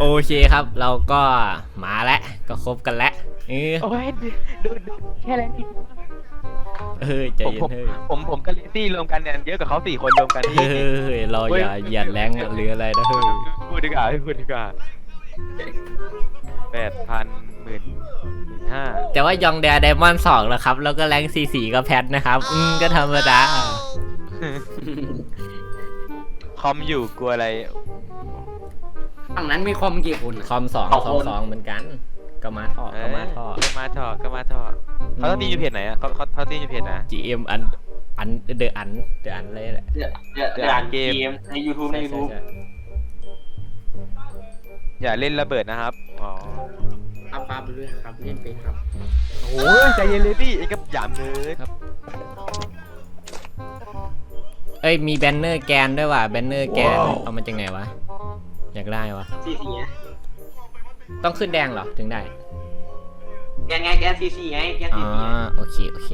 โอเคครับ เราก็มาแล้วก็ครบกันแล้วเออโอ้ยดูดูดูแค่นั้นเองเฮ้ยใจผมเย็ผมนเฮ้ยผมผมกับลิซี่รวมกันเนี่ยเยอะกว่าเขาสี่คนรวมกันเฮ้ยเฮ้ยเฮ้ยเราอย่าเหยียดแรงหรืออะไรนะเฮ้ยพูดดีกว่าพูดดีกว่าแปดพันหมื่นหมื่นห้าแต่ว่ายองแดไดมอนด์สองนะครับ แล้วก็แรงซีสีกับแพทนะครับ อืมก็ธรรมดาคอมอยู่กลัวอะไร ฝั่งนั้นมีคอมกี่คนอะ คอมสองสองสองคนสองเหมือนกัน ก็มาท่อก็มาท่อ ก็มาท่อก็มาท่อเขาต้องตีอยู่เพจไหนอะเขาเขาเขาตีอยู่เพจนะ GM อันอันเดอะอันเดอะอันเลยแหละเดี๋ยวเดี๋ยวเดี๋เดี๋ยยววอ่าอ่านนเกเกมมใน YouTube ในใช่ใช่ YouTube ใช่อย่าเล่นระเบิดนะครับ อ๋อ ครับครับเรื่องครับเล่นเป็นครับ โอ้ยใจเย็นเลยพี่เองก็หยามเลยเอ้ยมีแบนเนอร์แกนด้วยว่ะแบนเนอร์แกนเอามาจากไหนวะ อยากได้วะซีซีไงต้องขึ้นแดงเหรอถึงได้แกนไงแกนซีซีไงแกนอ๋ซีอซีโอเคโอเค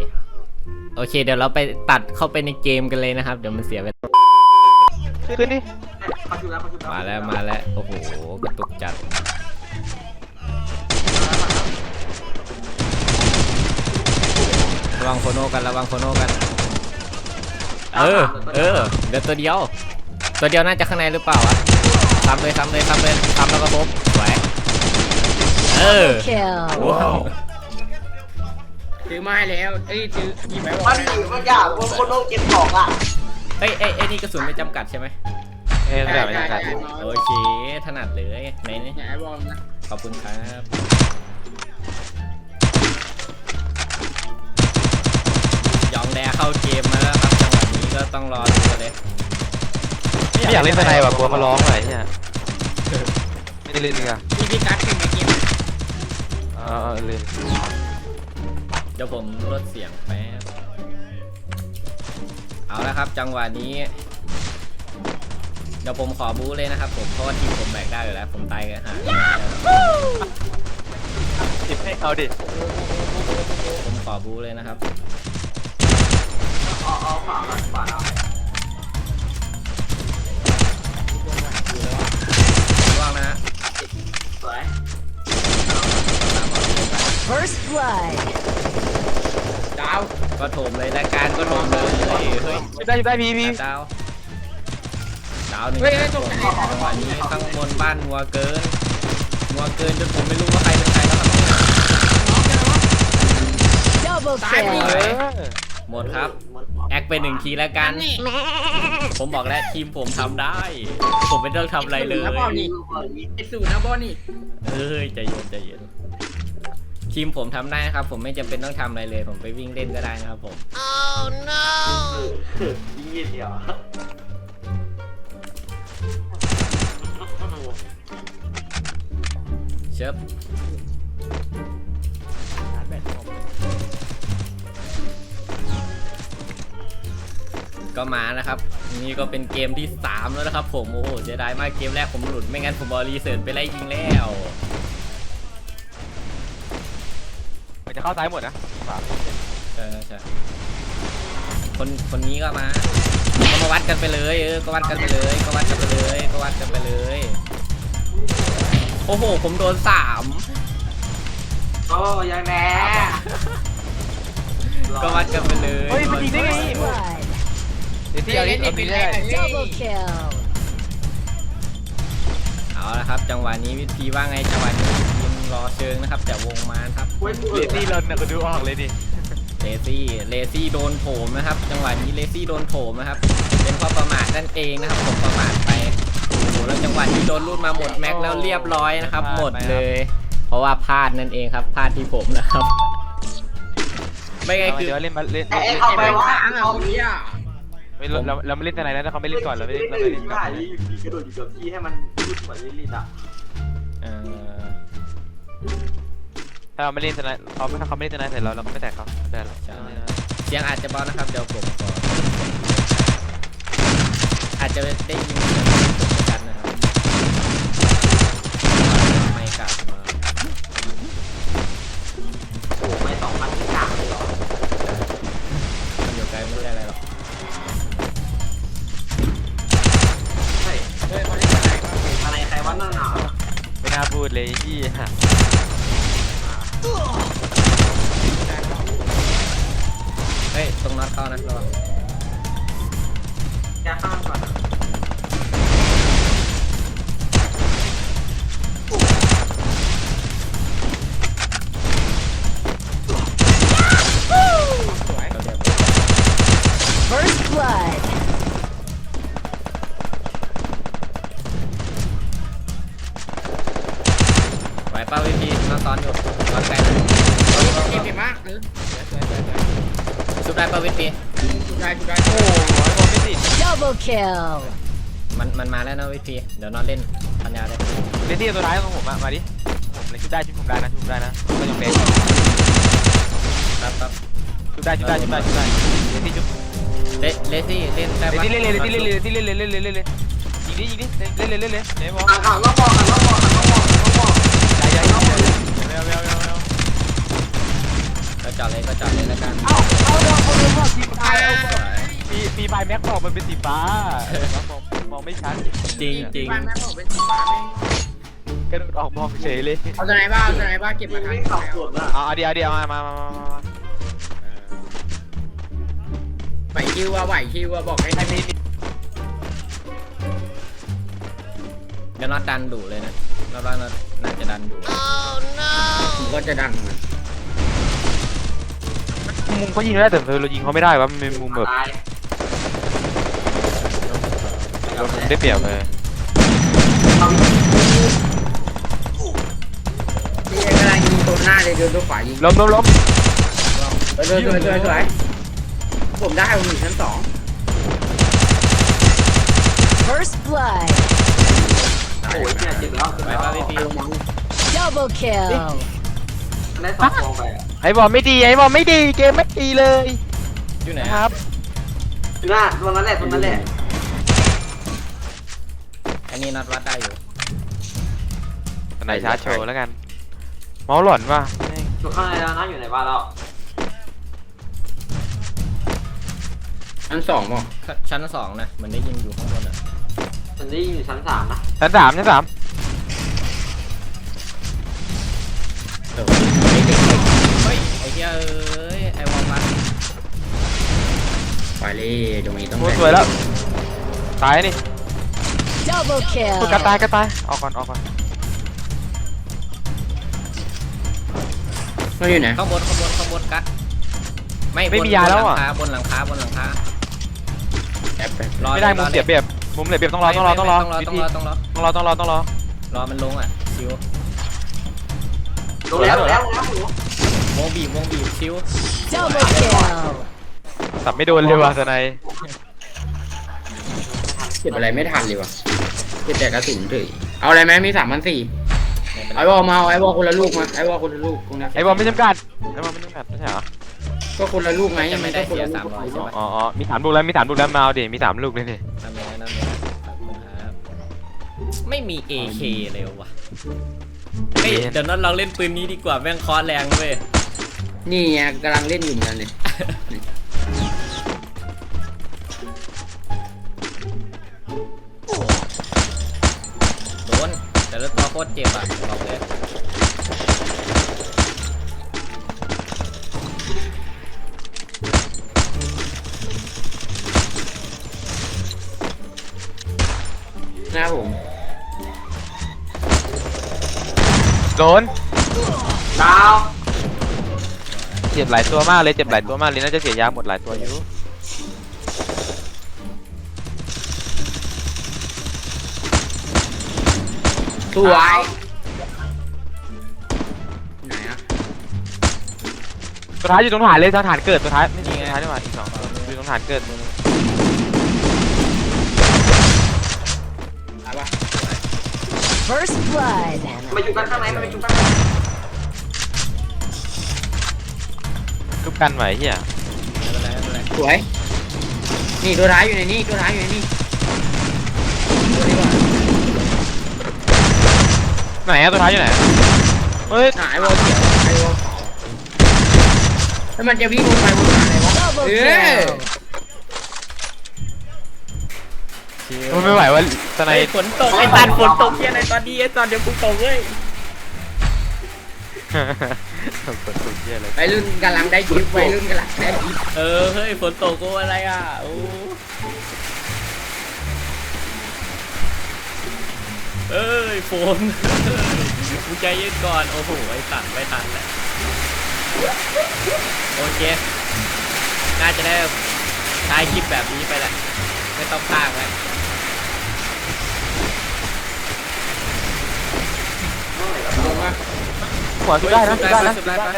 โอเค เดี๋ยวเราไปตัดเข้าไปในเกมกันเลยนะครับ เดี๋ยวมันเสียเวลาขึ้นดิ เขาจุดแล้วเขาจุดแล้วมาแล้วมาแล้วโอ้โหกระตุกจัดระวังโคโนกันระวังโคโนกัน เออ เออเดี๋ยวตัวเดียว ตัวเดียวน่าจะข้างในหรือเปล่าวะ ทำเลยทำเลยทำเลยทำแล้วก็พบสวยเออ Kill. ว้าวซื้อมาให้แล้วเอ้ยซื้อหยิบไปบอกมันถือมันอยากว่าคนต้องเก็บของอะเอ้ยเอ้ยเอ้ยนี่กระสุนไม่จำกัดใช่ไหมเอ้ยได้แบบได้นี้ได้กันโอเคถนัดเลยไหนนี่เนี่ยไอ้บอลนะขอบคุณครับยองแดเข้าเกมมาแล้วครับจังหวะนี้ก็ต้องรอดูเลย ไม่อยากเล่นสไนด์ว่ะกลัวเขาร้องอะไรเนี่ยไม่ได้เล่นดีกว่ามีพี่กัสเป็นไงเกมเออเออเล่นเดี๋ยวผมลดเสียงแป๊บเอาละครับจังหวะนี้ เดี๋ยวผมขอบู๊เลยนะครับผมเพราะว่าทีมผมแบกได้อยู่แล้ว ผมตายกันหาจิบให้เอาดิผมขอบู๊เลยนะครับเอาเอาขวาขวา ดาวก็โถมเลยรายการก็โถมเลยเฮ้ยเฮ้ยได้ได้พีพีดาวดาวหนึ่งเฮ้ยเฮ้ยตกใจจังหวะนี้ข้างบนบ้านงัวเกินงัวเกินจนผมไม่รู้ว่าใครเป็นใครแล้วครับ Double ตายไปเฮ้ kill. ยหมดครับ แอคไปหนึ่งทีแล้วกัน ผมบอกแล้วทีมผมทำได้ ผมไม่ต้องทำอะไรเลยนะบอลนี่ไอ้สูตรนะบอลนี่เฮ้ยใจเย็นใจเย็น ทีมผมทำได้นะครับ ผมไม่จำเป็นต้องทำอะไรเลย ผมไปวิ่งเล่นก็ได้นะครับผมยี่เดียวเชิบก็มานะครับ นี่ก็เป็นเกมที่ 3 แล้วนะครับผม โอ้โหเสียดายมากเกมแรกผมหลุด ไม่งั้นผมบอลรีเสิร์ชไปไล่ยิงแล้ว เข้าซ้ายหมดนะใช่ใช่ใช่คนคนนี้ก็มาก็มาวัดกันไปเลยเออก็วัดกันไปเลยก็วัดกันไปเลยก็วัดกันไปเลย โอ้โห ผมโดนสามโอ้ยังแน่ก็วัดกันไปเลยเฮ้ยมันยิงได้ไง Blood. เดี๋ยวที่เอาดิเอาดิได้ Double kill. เอาละครับ จังหวะนี้วิธีว่าไงจังหวะนี้ยิง รอเชิงนะครับ แต่วงมาครับเว้ยเดี๋ยวที่เราเนี่ยก็ดูออกเลยดิเลซี่เลซี่โดนโถมนะครับจังหวะนี้เลซี่โดนโถมนะครับ เป็นเพราะประมาทนั่นเองนะครับผมประมาทไปโอ้โหแล้วจังหวะนี้โดนรูดมาหมดแม็กแล้วเรียบร้อยนะครับ หมดเลย เพราะว่าพลาดนั่นเองครับพลาดที่ผมนะครับ ไม่ไงคือ เดี๋ยวเล่นมาเล่นไอ้เล่นเอาไปเล่นวะค้างอะเอาเมื่อกี้อะไม่เราเราไม่เล่นสไนด์แล้วถ้าเขาไม่เล่นก่อนเราไม่เล่นเราไม่ไม่เล่เล่นนกก่อน อยู่ดีกระโดดอยู่กับที่ให้มันพูดเหมือนลิลิตอะ เอ่อ ถ้าเราไม่เล่นสไนายเขาถ้าเขาไม่เล่นสไนายใส่เราเราก็ไม่แตกเขาได้หรอใช่ เสียงอาจจะเบานะครับเดี๋ยวผมขออาจจะได้ยินเสียง ดเลยพี่ฮะเฮ้ย ตรงน็อตเข้านะระวังแกข้ามก่อน ไหวเป้าวิธีน็อตซ้อนอยู่น็อตแตกเจ็บเจ็บมากหรือชุบได้เป้าวิธีชุดได้ชุดได้โอ้โหบอลไม่ติด Double kill. มันมันมาแล้วนะวิธีเดี๋ยวนอตเล่นปัญญาเลยเล่นที่ตัวท้ายของผมอะมาดิผมเล่นชุดได้ชุดผมได้นะชุดผมได้นะก็ยังเป็นครับครับชุดได้ชุดได้ชุดได้ชุดได้เล่นที่ชุดเลเลซี่เล่นได้เล่นปะที่เล่นเลยเล่นที่เล่นเลยเล่นที่เล่นเลยเล่นเลยเล่นเลยยิงดิยิงดิเล่นเลยเล่นเลยเล่นบอลอะอะก็บอกอะก็บอกอะก็บอกอะก็บอกใหญ่ ใหญ่ใหญ่ไม่เอาไม่เอาไม่เอาไม่เอาก็จอดเลยก็จอดเลยแล้วกันเอาเอาดอกคนรู้ว่าสีฟ้าปีปีใบแม็กบอกมันเป็นสีฟ้ามองไม่ชัดจริงจริงบ้านแม่บอกเป็นสีฟ้าแม่งกระโดดออกมองเฉยเลยเอาตัวไหนบ้างเอาตัวไหนบ้างเก็บมาทันวิ่งสองส่วนละเอาเดี๋ยวเดี๋ยวมามามามาไหวคิวว่าไหวคิวว่าบอกให้ไอ้มีเดี๋ยวน็อตดันดุเลยนะ น็อตว่าน็อตน่าจะดันดุผมก็จะดังมันมุมเขายิงได้แต่เรายิงเขาไม่ได้วะมันเป็นมุมแบบตายเราได้เปรียบเลยเอานี่กำลังยิงตัวหน้าเลยเดินตัวขวายิงล้มล้มล้มเออสวยสวยสวยสวยผมได้ผมอยู่ชั้นสอง First blood. โอ้ยเนี่ยเจ็บแล้วเจ็บไหวแล้วเป้าวิธี Double kill. ได้สองตัวไปอะไอ้บอลไม่ดีไอ้บอลไม่ดีเกมไม่ดีเลยอยู่ไหนนะอะครับหน้าตัวนั้นแหละตัวนั้นแหละอันนี้น็อตวัดได้อยู่ไหนชาร์จโชว์แล้วกัน เมาส์หล่อนว่ะอยู่ข้างในแล้วนะอยู่ในบ้านแล้วชั้นสองป่ะชั้นสองนะเหมันได้ยินอยู่ข้างบนอะ ฉันได้อยู่ชั้นสามนะชั้นสามชั้นสามเฮ้ยไอ้เหี้ยเอ้ยไอ้วอลบัสไปเลยตรงนี้ต้องโอ้สวยแล้ว ตายนี่ Double กระตาย kill. กระตายออกก่อนออกก่อนมันอยู่ไหนข้างบนข้างบนข้างบนกัดไม่ไม่บนมียาแล้วอะบนหลังคาบนหลังคาบนหลังคาแอบไปรอไม่ได้มุมรอเสียเปรียบ มุมเสียเปรียบต้องรอต้องรอต้องรอไม่ไม่ต้องรอต้องรอต้องรอต้องรอต้องรอต้องรอรอมันลงอะชิวลงแล้วลงแล้วลงแล้วหนูวงบีบวงบีบชิว Double kill. สับไม่โดนเลยว่ะสไนยเก็บอะไรไม่ทันเลยวะเก็บแต่กระสุนเฉยเอาอะไรไหมมีสามพันสี่ไม่เป็นไรไอ้บอลมาเอาไอ้บอลคนละลูกมาไอ้บอลคนละลูกตรงนี้ไอ้บอลไม่จำกัดไอ้บอลไม่จำกัดไม่ใช่เหรอก็คนละลูกไงจะไม่ได้นก็คนเสียละสามลูกร้อยใช่ไหมอ๋ออ๋อมีสามลูกแล้วมีสามลูกแล้วมาเอาดิมีสามลูกเลยดินั่นเลยนั่นเลยขอบคุณครับ ไม่มี AK เลยว่ะเฮ้ยเดี๋ยวนั้นเราเล่นปืนนี้ดีกว่าแม่งคอร์สแรงเว้ยนี่ไงกำลังเล่นอยู่เหมือนกันเลยโดนแต่ละตัวโคตรเจ็บอะบอกเลยหน้าผม โดนดาวเจ็บหลายตัวมากเลยเจ็บหลายตัวมากเลยน่าจะเสียยาหมดหลายตัวอยู่สวยไหนอะตัวท้ายอยู่ตรงฐานเลยทางฐานเกิดตัวท้ายไม่ใช่ตัวท้ายดีกว่าอีกสองตัวอยู่ตรงฐานเกิด นไรไม่เป็นไรสวยนี่ตัวร้ายอยู่ในนี่ตัวร้ายอยู่ในนี่ตัวนี้ว่ะไหนอะตัวท้ายอยู่ไหนเฮ้ยหายบอลเขียวไอ้บอลขาวแล้วมันจะวิ่งวนไปวนมาอะไรวะ Double เอ อ kill. มันไม่ไหวว่าสไนไอ้ฝนตกไอ้ตันฝนตกเฮียอะไรตอนนี้ไอ้ตอนเดี๋ยวกูตกเว้ยกดถูกเยี่ยเลยวัยรุ่นกำลังได้ยิบวัยรุ่นกำลังได้ยิบเออเฮ้ยฝนตกกูอะไรอะโอ้เอ้ยฝนกูใจเย็นก่อนโอ้โหไอ้ตัดไม่ทันแล้วโอเคน่าจะได้ท้ายคลิปแบบนี้ไปแหละไม่ต้องพากแล้ว ลงมา หัวชุดได้นะชุดได้นะชุดได้ปะ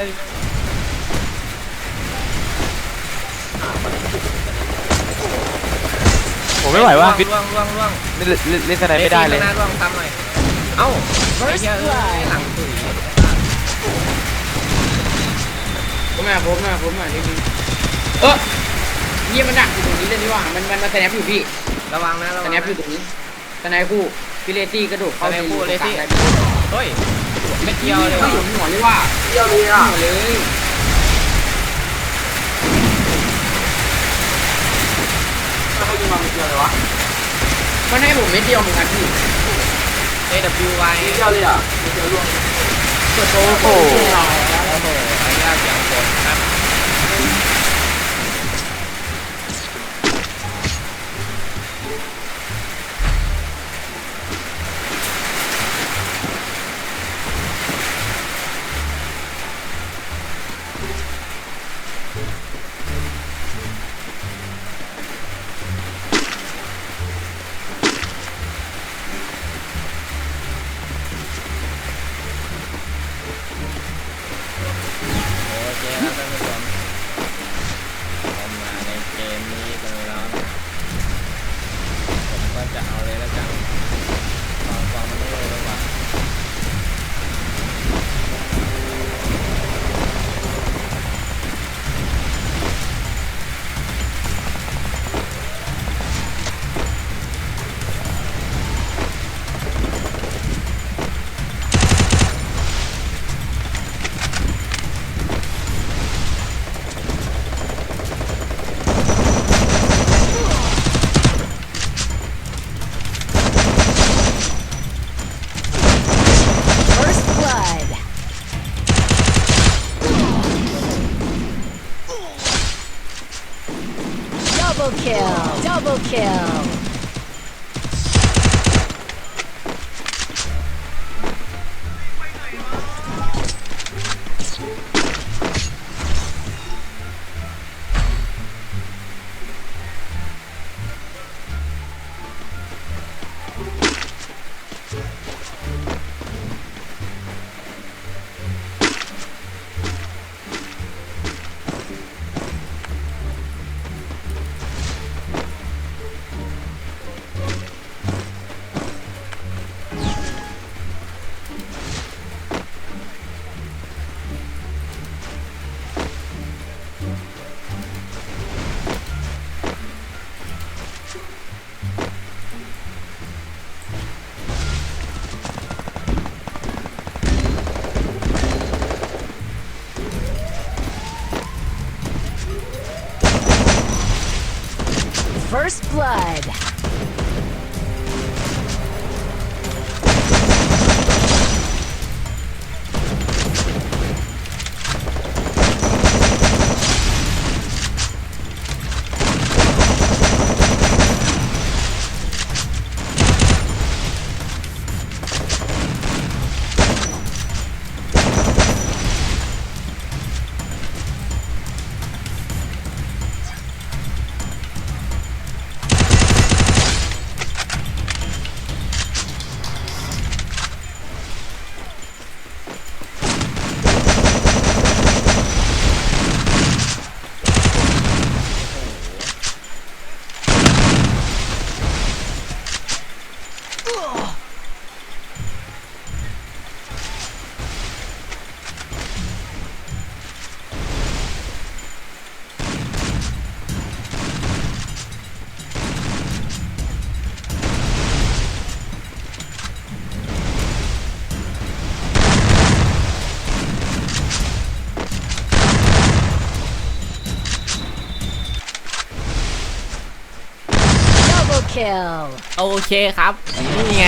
ผมไม่ไหวว่ะฟิตล่วงล่วงล่วงเล่นเล่นเล่นสไนไม่ได้เลยข้างหน้าล่วงทำหน่อยเอ้าไอ้เหี้ยเอ้ยหลังตุ๋ยผมมาผมมาผมมานิดนึงเออเยี่ยมันดักอยู่ตรงนี้เลยนี่หว่ามันมันมาสแนปอยู่พี่ ระวังนะระสวังแนนะปอยู่ตรงนี้ สแนปคู่พี่เลซี่กระโดดเข้าสแนปคู่ไปเลซี่ตรงกลางได้เฮ้ยเม็ดเดียวเลยเฮ้ว่ะยหัวเลยว่ะเที่ยวนี้อะหัวเลยถ้าเขายิงมาเป็นเที่ยวเลยวะมันให้ผมเม็ดเดียวเหมือนกันพี่เอ W Y เที่ยวเลยอะเป็นเที่ยวร่วงกดโตโอ้โห โอ้โหอนุญาตเสียงฝนครับ เลยแล้วกันวางฟังมันเลยดีกว่า kill. Double kill. โอเคครับ นี่ไง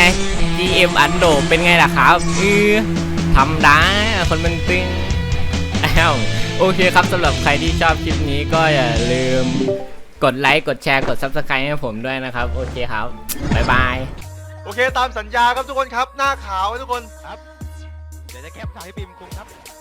GM อันโดเป็นไงล่ะครับเออทำได้อะคนมันตึงอ้าวโอเคครับสำหรับใครที่ชอบคลิปนี้ก็อย่าลืมกดไลค์ กดแชร์ กด subscribe ให้ผมด้วยนะครับ โอเคครับ บ๊ายบาย โอเคตามสัญญาครับทุกคนครับ หน้าขาวไว้ทุกคนเดี๋ยวจะแคปถ่ายให้ปิมคุงครับครับ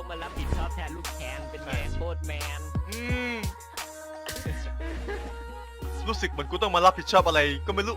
ต้องมารับผิดชอบแทนลูกแคนเป็นแมนโคตรแมน อืมรู้สึกเหมือนกูต้องมารับผิดชอบอะไรก็ไม่รู้